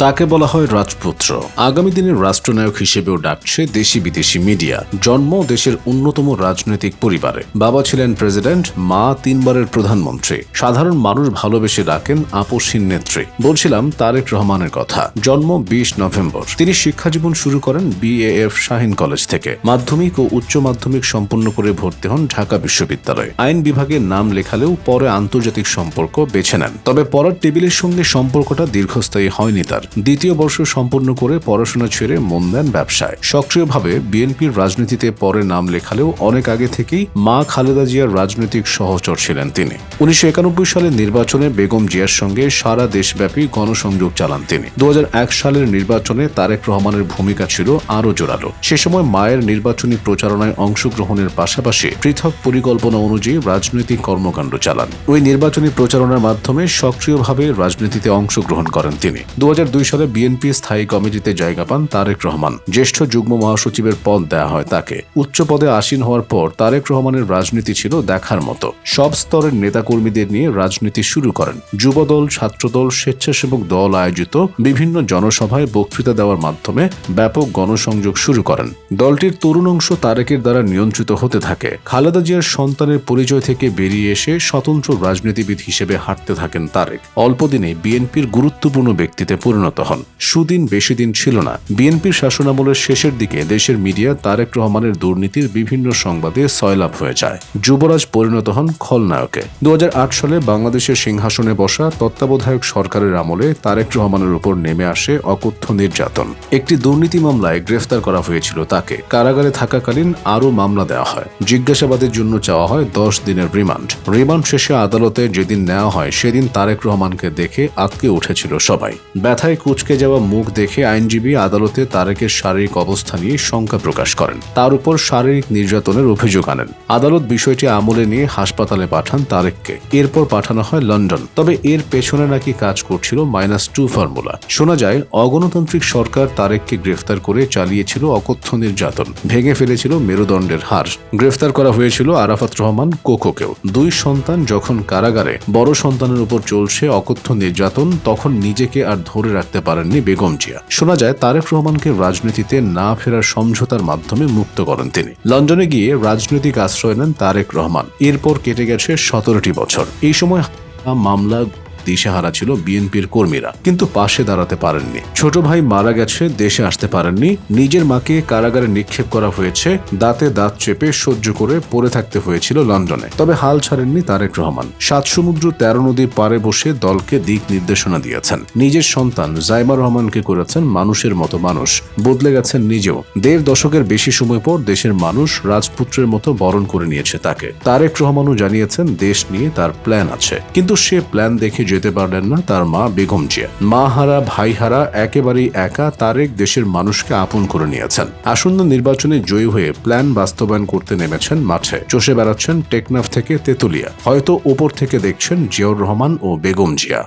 তাকে বলা হয় রাজপুত্র। আগামী দিনের রাষ্ট্রনায়ক হিসেবেও ডাকছে দেশি বিদেশি মিডিয়া। জন্ম দেশের অন্যতম রাজনৈতিক পরিবারে। বাবা ছিলেন প্রেসিডেন্ট, মা তিনবারের প্রধানমন্ত্রী। সাধারণ মানুষ ভালোবেসে ডাকেন আপসীন নেত্রী। বলছিলাম তারেক রহমানের কথা। জন্ম বিশ নভেম্বর। তিনি শিক্ষাজীবন শুরু করেন বিএএফ শাহিন কলেজ থেকে। মাধ্যমিক ও উচ্চ মাধ্যমিক সম্পন্ন করে ভর্তি হন ঢাকা বিশ্ববিদ্যালয়ে। আইন বিভাগে নাম লেখালেও পরে আন্তর্জাতিক সম্পর্ক বেছে নেন। তবে পড়ার টেবিলের সঙ্গে সম্পর্কটা দীর্ঘস্থায়ী হয়নি তার। দ্বিতীয় বর্ষ সম্পন্ন করে পড়াশোনা ছেড়ে মন দেন ব্যবসায়। সক্রিয়ভাবে বিএনপির রাজনীতিতে পরে নাম লেখালেও অনেক আগে থেকেই মা খালেদা জিয়ার রাজনৈতিক সহচর ছিলেন তিনি। উনিশশো একানব্বই সালের নির্বাচনে বেগম জিয়ার সঙ্গে সারা দেশব্যাপী গণসংযোগ চালান তিনি। দু হাজার এক সালের নির্বাচনে তারেক রহমানের ভূমিকা ছিল আরও জোরালো। সে সময় মায়ের নির্বাচনী প্রচারণায় অংশগ্রহণের পাশাপাশি পৃথক পরিকল্পনা অনুযায়ী রাজনৈতিক কর্মকাণ্ড চালান। ওই নির্বাচনী প্রচারণার মাধ্যমে সক্রিয়ভাবে রাজনীতিতে অংশগ্রহণ করেন তিনি। দু সালে বিএনপি স্থায়ী কমিটিতে জায়গা পান তারেক রহমান। জ্যেষ্ঠ যুগ্ম মহাসচিবের পদ দেয়া হয় তাকে। উচ্চ পদে আসীন হওয়ার পর তারেক রহমানের রাজনীতি ছিল দেখার মতো। সব স্তরের নেতাকর্মীদের নিয়ে রাজনীতি শুরু করেন। যুবদল, ছাত্রদল, স্বেচ্ছাসেবক দল আয়োজিত বিভিন্ন জনসভায় বক্তৃতা দেওয়ার মাধ্যমে ব্যাপক গণসংযোগ শুরু করেন। দলটির তরুণ অংশ তারেকের দ্বারা নিয়ন্ত্রিত হতে থাকে। খালেদা জিয়ার সন্তানের পরিচয় থেকে বেরিয়ে এসে স্বতন্ত্র রাজনীতিবিদ হিসেবে হাঁটতে থাকেন তারেক। অল্পদিনে বিএনপির গুরুত্বপূর্ণ ব্যক্তিতে পরিণত হন। সুদিন বেশি দিন ছিল না। বিএনপির শাসনামলের শেষের দিকে দেশের মিডিয়া তারেক রহমানের দুর্নীতির বিভিন্ন সংবাদে সয়লাভ হয়ে যায়। যুবরাজ পরিণত হন খলনায়কে। দু সালে বাংলাদেশের সিংহাসনে বসা তত্ত্বাবধায়ক সরকারের আমলে তারেক রহমানের উপর নেমে আসে অকথ্য নির্যাতন। একটি দুর্নীতি মামলায় গ্রেফতার করা হয়েছিল তাকে। কারাগারে থাকাকালীন আরও মামলা দেওয়া হয়। জিজ্ঞাসাবাদের জন্য চাওয়া হয় দশ দিনের রিমান্ড। রিমান্ড শেষে আদালতে যেদিন নেওয়া হয়, সেদিন তারেক রহমানকে দেখে আতকে উঠেছিল সবাই। ব্যথায় কুচকে যাওয়া মুখ দেখে আইনজীবী আদালতে তারেকের শারীরিক অবস্থা নিয়ে শঙ্কা প্রকাশ করেন। তার উপর শারীরিক নির্যাতনের অভিযোগ আনেন। আদালত বিষয়টি আমলে নিয়ে হাসপাতালে পাঠান তারেককে। এরপর পাঠানো হয় লন্ডন। তবে এর পেছনে নাকি কাজ করছিল মাইনাস টু ফর্মুলা। শোনা যায়, অগণতান্ত্রিক সরকার তারেককে গ্রেফতার করে চালিয়েছিল অকথ্য নির্যাতন। ভেঙে ফেলেছিল মেরুদণ্ডের হার। গ্রেফতার করা হয়েছিল আরাফাত রহমান কোকোকেও। দুই সন্তান যখন কারাগারে, বড় সন্তানের উপর চলছে অকথ্য নির্যাতন, তখন নিজেকে আর ধরে রাখতে পারেননি বেগম জিয়া। শোনা যায়, তারেক রহমানকে রাজনীতিতে না ফেরার সমঝোতার মাধ্যমে মুক্ত করেন তিনি। লন্ডনে গিয়ে রাজনৈতিক আশ্রয় নেন তারেক রহমান। এরপর কেটে গেছে সতেরোটি বছর। এই সময় মামলা দিশেহারা ছিল বিএনপির কর্মীরা, কিন্তু পাশে দাঁড়াতে পারেননি। ছোট ভাই মারা গেছে, দেশে আসতে পারেননি। নিজের মাকে কারাগারে নিক্ষেপ করা হয়েছে, দাঁতে দাঁত চেপে সহ্য করে পড়ে থাকতে হয়েছিল লন্ডনে। তবে হাল ছাড়েননি তারেক রহমান। সাত সমুদ্র তেরো নদীর পারে বসে দলকে দিক নির্দেশনা দিয়েছেন। নিজের সন্তান জাইমা রহমানকে করেছেন মানুষের মতো মানুষ। বদলে গেছেন নিজেও। দেড় দশকের বেশি সময় পর দেশের মানুষ রাজপুত্রের মতো বরণ করে নিয়েছে তাকে। তারেক রহমানও জানিয়েছেন, দেশ নিয়ে তার প্ল্যান আছে। কিন্তু সে প্ল্যান দেখে যেতে পারলেন না তার মা বেগম জিয়া। মা হারা ভাই হারা একেবারেই একা তারেক দেশের মানুষকে আপন করে নিয়েছেন। আসন্ন নির্বাচনে জয়ী হয়ে প্ল্যান বাস্তবায়ন করতে নেমেছেন মাঠে। চষে বেড়াচ্ছেন টেকনাফ থেকে তেতুলিয়া। হয়তো ওপর থেকে দেখছেন জিয়াউর রহমান ও বেগম জিয়া।